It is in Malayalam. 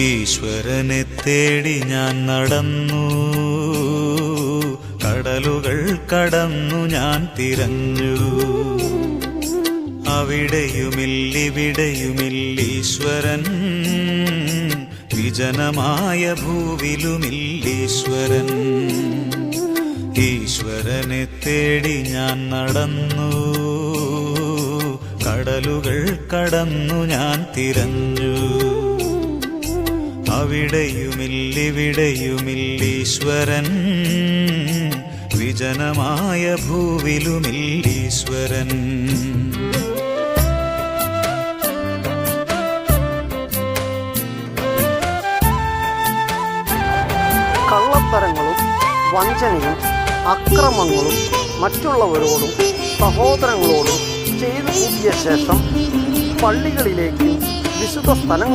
ഈശ്വരനെ തേടി ഞാൻ നടന്നു. കടലുകൾ കടന്നു ഞാൻ തിരഞ്ഞു. അവിടെയുമില്ലിവിടെയുമില്ലീശ്വരൻ. വിജനമായ ഭൂവിലുമില്ലീശ്വരൻ. ഈശ്വരനെ തേടി ഞാൻ നടന്നു. കടലുകൾ കടന്നു ഞാൻ തിരഞ്ഞു. അവിടെയുമില്ലിവിടെയുമില്ലീശ്വരൻ വിജനമായ ഭൂവിലുമില്ലീശ്വരൻ. കള്ളത്തരങ്ങളും വഞ്ചനയും അക്രമങ്ങളും മറ്റുള്ളവരോടും സഹോദരങ്ങളോടും ചെയ്തു കൂട്ടിയ ശേഷം പള്ളികളിലേക്ക് വിശുദ്ധ സ്ഥലങ്ങൾ